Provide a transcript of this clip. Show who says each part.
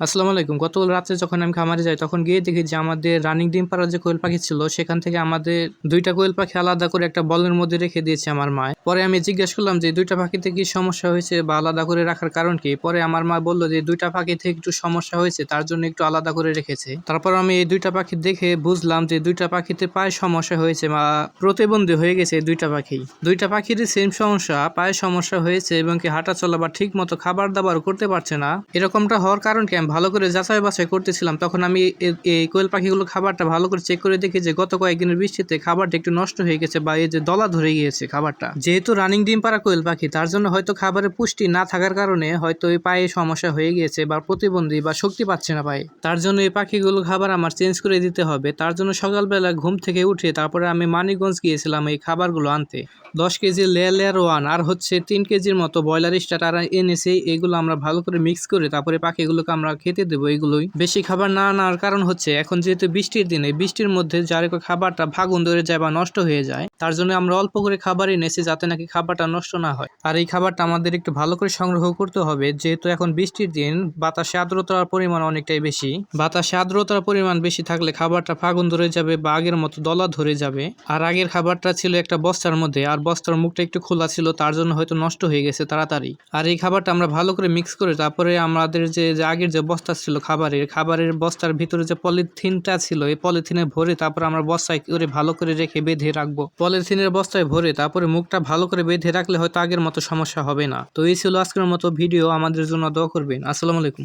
Speaker 1: আসসালামু আলাইকুম। গতকাল রাত্রে যখন আমি খামারে যাই, তখন গিয়ে দেখি যে আমাদের রানিং ডিম পাড়ার যে কোয়েল পাখি ছিল, সেখান থেকে আমাদের দুইটা কোয়েল পাখি আলাদা করে একটা বলের মধ্যে রেখে দিয়েছে আমার মা। পরে আমি জিজ্ঞেস করলাম যে, দুইটা পাখিতে কি সমস্যা হয়েছে বা আলাদা করে রাখার কারণ কি? পরে আমার মা বলল যে, দুইটা পাখিতে একটু সমস্যা হয়েছে, তার জন্য একটু আলাদা করে রেখেছে। তারপর আমি এই দুইটা পাখি দেখে বুঝলাম যে, দুইটা পাখিতে পায়ে সমস্যা হয়েছে বা প্রতিবন্ধী হয়ে গেছে দুইটা পাখি। দুইটা পাখিরই সেম সমস্যা পায়ে সমস্যা হয়েছে এবং কি হাঁটা চলা বা ঠিক মতো খাবার দাবার করতে পারছে না। এরকমটা হওয়ার কারণ কি ভালো করে যাচাই বাছাই করতেছিলাম, তখন আমি এই কোয়েল পাখিগুলো খাবারটা ভালো করে চেক করে দেখি যে গত কয়েকদিনের বৃষ্টিতে খাবারটা একটু নষ্ট হয়ে গেছে বা এই যে দলা ধরে গিয়েছে খাবারটা। যেহেতু রানিং ডিম পাড়া কোয়েল পাখি, তার জন্য হয়তো খাবারের পুষ্টি না থাকার কারণে হয়তো এই পায়ে সমস্যা হয়ে গিয়েছে বা প্রতিবন্ধী বা শক্তি পাচ্ছে না পায়ে। তার জন্য এই পাখিগুলো খাবার আমার চেঞ্জ করে দিতে হবে। তার জন্য সকালবেলা ঘুম থেকে উঠে তারপরে আমি মানিকগঞ্জ গিয়েছিলাম এই খাবারগুলো আনতে। দশ কেজি লেয়ার লেয়ার ওয়ান আর হচ্ছে তিন কেজির মতো ব্রয়লার স্টার্টার এনেছে এগুলো আমরা ভালো করে মিক্স করে তারপরে পাখিগুলোকে আমরা খেতে দেবো এগুলোই। বেশি খাবার না নেওয়ার কারণ হচ্ছে, এখন যেহেতু বৃষ্টির দিনে বৃষ্টির মধ্যে যার খাবারটা ভাগুন ধরে যায় বা নষ্ট হয়ে যায়, তার জন্য আমরা অল্প করে খাবার এনেছি যাতে নাকি খাবারটা নষ্ট না হয়। আর এই খাবারটা আমাদের একটু ভালো করে সংগ্রহ করতে হবে, যেহেতু এখন বৃষ্টির দিন, বাতাসে আর্দ্রতার পরিমাণ অনেকটাই বেশি। বাতাসে আর্দ্রতার পরিমাণ বেশি থাকলে খাবারটা ফাগুন ধরে যাবে বা আগের মতো দলা ধরে যাবে। আর আগের খাবারটা ছিল একটা বস্তার মধ্যে, আর বস্তার মুখটা একটু খোলা ছিল, তার জন্য হয়তো নষ্ট হয়ে গেছে তাড়াতাড়ি। আর এই খাবারটা আমরা ভালো করে মিক্স করে, তারপরে আমাদের যে আগের যে যে বস্তা ছিল খাবারের খাবারের বস্তার ভিতরে যে পলিথিনটা ছিল, এই পলিথিনে ভরে তারপর আমরা বস্তায় করে ভালো করে রেখে বেঁধে রাখব। পলিথিনের বস্তায় ভরে তারপরে মুখটা ভালো করে বেঁধে রাখলে হয়তো আগের মতো সমস্যা হবে না। তো এই ছিল আজকের মতো ভিডিও, আমাদের জন্য দোয়া করবেন। আসসালামু আলাইকুম।